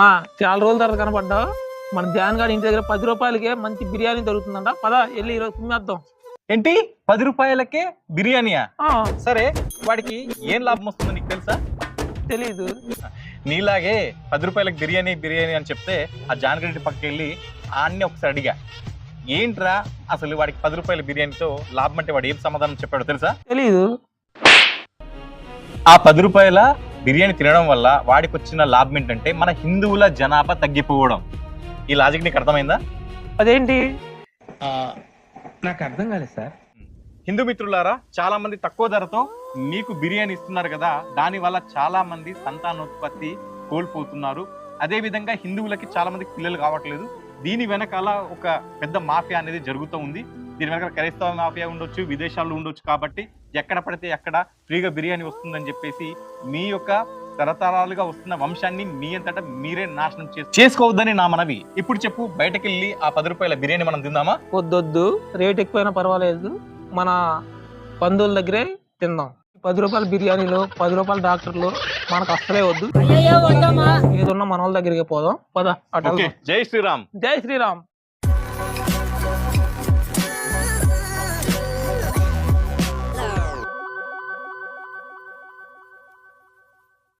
నా చాలా రోజుల తర్వాత కనపడ్డావు మన జాన్ గారి ఇంటి దగ్గర పది రూపాయలకే మంచి బిర్యానీ దొరుకుతుందంట. పద వెళ్ళి ఈరోజు కుమ్మేద్దాం. ఏంటి? పది రూపాయలకే బిర్యానీయా? సరే వాడికి ఏం లాభం వస్తుందో నీకు తెలుసా? తెలీదు. నీలాగే పది రూపాయలకు బిర్యానీ బిర్యానీ అని చెప్తే ఆ జానగరెడ్డి పక్కకి వెళ్ళి ఆన్ని ఒకసారి అడిగా. ఏంట్రా అసలు వాడికి పది రూపాయల బిర్యానీతో లాభం అంటే వాడు ఏం సమాధానం చెప్పాడో తెలుసా? తెలీదు. ఆ పది రూపాయల బిర్యానీ తినడం వల్ల వాడికి వచ్చిన లాభం ఏంటంటే మన హిందువుల జనాభా తగ్గిపోవడం. ఈ లాజిక్ నీకు అర్థమైందా? అదేంటి? నాకు అర్థం కాలేదు సార్. హిందూ మిత్రులారా చాలా మంది తక్కువ ధరతో మీకు బిర్యానీ ఇస్తున్నారు కదా దాని వల్ల చాలా మంది సంతానోత్పత్తి కోల్పోతున్నారు. అదే విధంగా హిందువులకి చాలా మందికి పిల్లలు కావట్లేదు. దీని వెనకాల ఒక పెద్ద మాఫియా అనేది జరుగుతూ ఉంది. దీని వెనకాల క్రైస్తవ మాఫియా ఉండొచ్చు విదేశాల్లో ఉండొచ్చు కాబట్టి ఎక్కడ పడితే ఎక్కడ ఫ్రీగా బిర్యానీ వస్తుందని చెప్పేసి మీ యొక్క తరతరాలుగా వస్తున్న వంశాన్ని మీ అంతటా మీరే నాశనం చేసు చేసుకోవద్దని నా మనవి. ఇప్పుడు చెప్పు బయటకు వెళ్ళి ఆ పది రూపాయల బిర్యానీ మనం తిందామా? వద్దొద్దు రేట్ ఎక్కువైనా పర్వాలేదు. మన బంధువుల దగ్గరే తిందాం. పది రూపాయల బిర్యానీలు పది రూపాయల డాక్టర్లు మనకు అస్సలే వద్దు. ఏదున్నా మన వాళ్ళ దగ్గరికి పోదాం. పద. జై శ్రీరామ్. జై శ్రీరామ్.